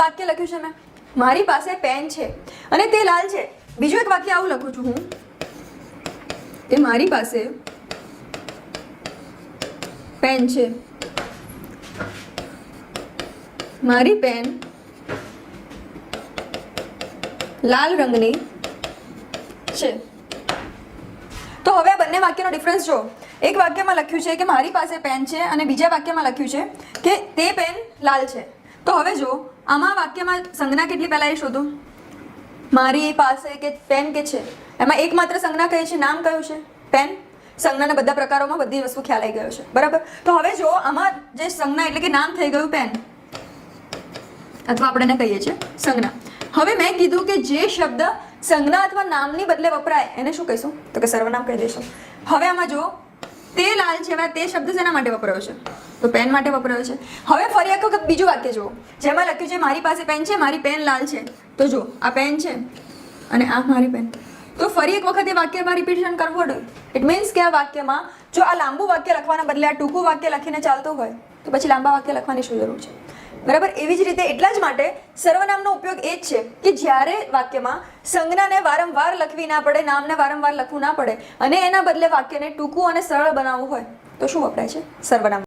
વાક્ય લખ્યું છે મેં? મારી પાસે પેન છે અને તે લાલ છે. બીજું એક વાક્ય આવું લખું છું હું. કે મારી પાસે પેન છે. મારી પેન લાલ રંગની છે. તો હવે બંને વાક્યનો ડિફરન્સ જો એક વાક્યમાં લખ્યું છે કે મારી પાસે પેન છે અને બીજા વાક્યમાં લખ્યું છે કે તે પેન લાલ છે. તો હવે જો, આમાં વાક્યમાં સંજ્ઞા કેટલી પહેલાં એ શોધો. મારી પાસે કે પેન કે છે? એમાં એકમાત્ર સંજ્ઞા કહે છે? નામ કયું છે? પેન સંજ્ઞાના બધા પ્રકારોમાં બધી વસ્તુ ખ્યાલ આવી ગયો છે. બરાબર? તો હવે જો, આમાં જે સંજ્ઞા એટલે કે નામ થઈ ગયું પેન અથવા આપણે એને કહીએ છીએ સંજ્ઞા. હવે મેં કીધું કે જે શબ્દ સંજ્ઞા અથવા નામની બદલે વપરાય, એને શું કહીશું? તો કે સર્વનામ કહી દઈશું. હવે આમાં જો તે લાલ છે તે શબ્દ શેના માટે વપરાયો છે? તો પેન માટે વપરાયો છે. હવે ફરી એક વખત બીજું વાક્ય જુઓ. જેમાં લખ્યું છે, મારી પાસે પેન છે, મારી પેન લાલ છે. તો જો આ પેન છે અને આ મારી પેન તો ફરી એક વખત એ વાક્યમાં રિપીટેશન કરવું પડે. ઇટ મીન્સ કે આ વાક્યમાં જો આ લાંબુ વાક્ય લખવાના બદલે આ ટૂંકું વાક્ય લખીને ચાલતું હોય, તો પછી લાંબા વાક્ય લખવાની શું જરૂર છે? બરાબર? એવી જ રીતે એટલા જ માટે સર્વનામનો ઉપયોગ એ જ છે કે જ્યારે વાક્યમાં સંજ્ઞાને વારંવાર લખવી ના પડે, નામને વારંવાર લખવું ના પડે, અને એના બદલે વાક્યને ટૂંકું અને સરળ બનાવવું હોય, તો શું વપરાય છે? સર્વનામ.